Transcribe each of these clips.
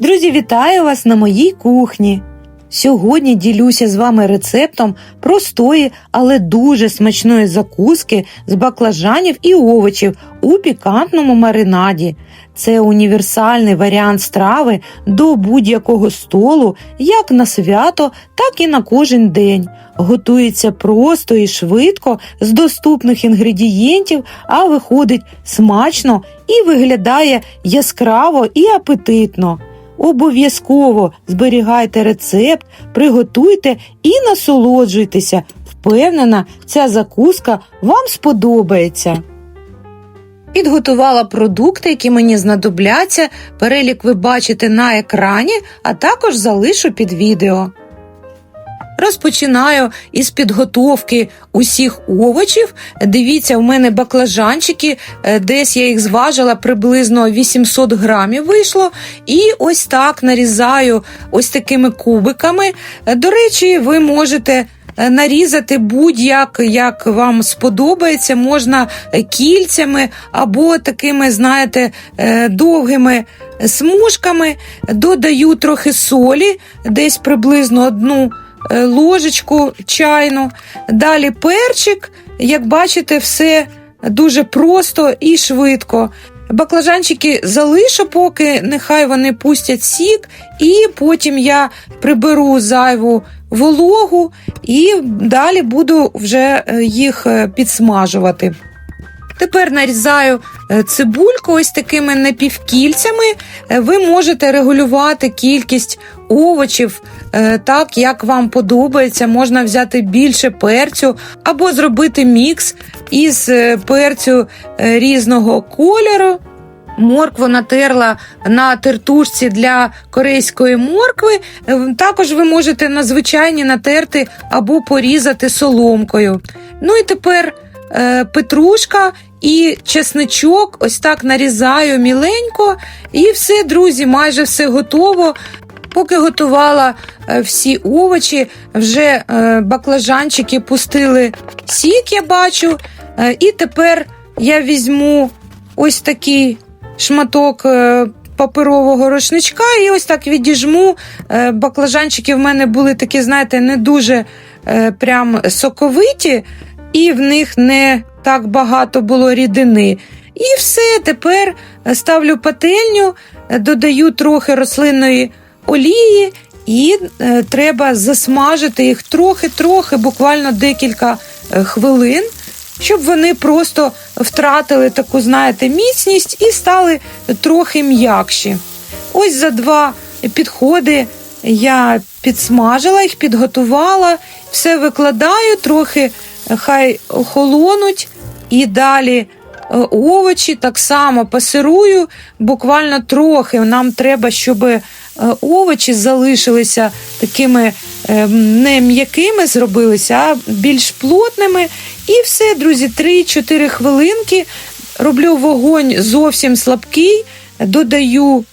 Друзі, вітаю вас на моїй кухні. Сьогодні ділюся з вами рецептом простої, але дуже смачної закуски з баклажанів і овочів у пікантному маринаді. Це універсальний варіант страви до будь-якого столу, як на свято, так і на кожен день. Готується просто і швидко з доступних інгредієнтів, а виходить смачно і виглядає яскраво і апетитно. Обов'язково зберігайте рецепт, приготуйте і насолоджуйтеся. Впевнена, ця закуска вам сподобається. Підготувала продукти, які мені знадобляться. Перелік ви бачите на екрані, а також залишу під відео. Розпочинаю із підготовки усіх овочів. Дивіться, у мене баклажанчики, е, десь я їх зважила, приблизно 800 грамів вийшло. І ось так нарізаю ось такими кубиками. Е, До речі, ви можете. е, Нарізати будь-як як вам сподобається, можна кільцями або такими, знаєте, довгими смужками. Додаю трохи солі, десь приблизно одну ложечку чайну. Далі перчик. Як бачите, все дуже просто і швидко. Баклажанчики залишу, поки нехай вони пустять сік, і потім я приберу зайву вологу і далі буду вже е, їх е, підсмажувати. Тепер нарізаю е, цибульку ось такими напівкільцями. Е, Ви можете регулювати кількість овочів е, так, як вам подобається. Можна взяти більше перцю або зробити мікс із перцю різного кольору. Моркву натерла на тертушці для корейської моркви. Також ви можете на звичайні натерти або порізати соломкою. Ну і тепер петрушка і чесничок ось так нарізаю міленько. І все, друзі, майже все готово. Поки готувала е, всі овочі, вже е, баклажанчики пустили сік, я бачу. Е, І тепер я візьму ось такий шматок е, паперового рушничка і ось так відіжму. Е, Баклажанчики в мене були такі, знаєте, не дуже е, прям соковиті, і в них не так багато було рідини. І все, тепер ставлю пательню, е, додаю трохи рослинної олії, і е, треба засмажити їх трохи-трохи, буквально декілька е, хвилин, щоб вони просто втратили таку, знаєте, міцність і стали трохи м'якші. Ось за два підходи я підсмажила їх, підготувала, все викладаю, трохи хай охолонуть, і далі е, овочі так само пасирую, буквально трохи. Нам треба, щоб е, овочі залишилися такими е, не м'якими зробилися, а більш плотними. І все, друзі, 3-4 хвилинки. Роблю вогонь зовсім слабкий, додаю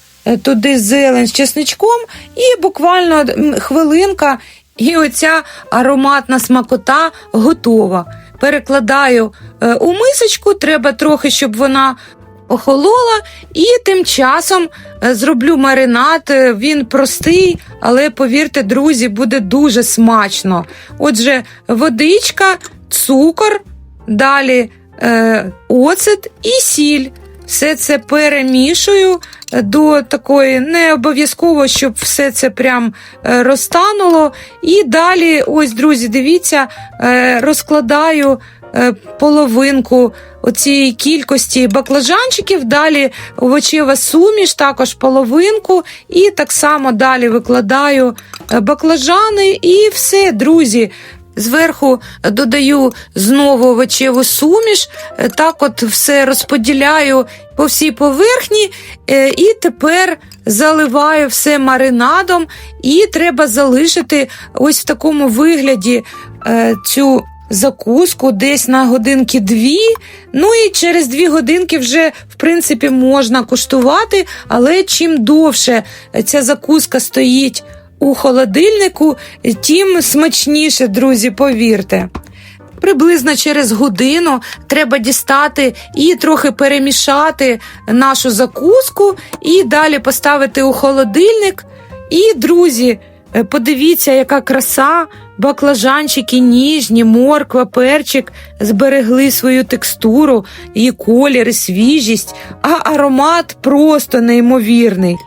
туди зелень з чесничком, і буквально хвилинка, і оця ароматна смакота готова. Перекладаю е, у мисочку, треба трохи, щоб вона охолола, і тим часом е, зроблю маринад. Е, Він простий, але повірте, друзі, буде дуже смачно. Отже, водичка, цукор, далі е, оцет і сіль. Все це перемішую до такої, не обов'язково, щоб все це прям е, розтануло. І далі, ось, друзі, дивіться, е, розкладаю е, половинку оцієї кількості баклажанчиків, далі овочева суміш, також половинку, і так само далі викладаю баклажани, і все, друзі. Зверху додаю знову овочеву суміш, е, так от все розподіляю по всій поверхні, е, і тепер заливаю все маринадом, і треба залишити ось в такому вигляді е, цю закуску десь на годинки дві. Ну і через дві годинки вже, в принципі, можна куштувати, але чим довше ця закуска стоїть у холодильнику, тим смачніше, друзі, повірте. Приблизно через годину треба дістати і трохи перемішати нашу закуску, і далі поставити у холодильник. І, друзі, е, подивіться, яка краса, баклажанчики ніжні, морква, перчик зберегли свою текстуру, і колір, і свіжість, а аромат просто неймовірний.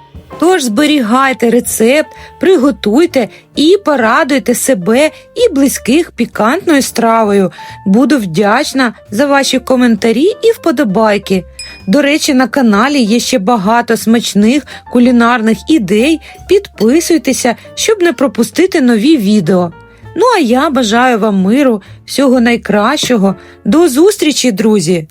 Тож зберігайте рецепт, приготуйте і порадуйте себе і близьких пікантною стравою. Буду вдячна за ваші коментарі і вподобайки. До речі, на каналі є ще багато смачних кулінарних ідей. Підписуйтеся, щоб не пропустити нові відео. Ну а я бажаю вам миру, всього найкращого. До зустрічі, друзі!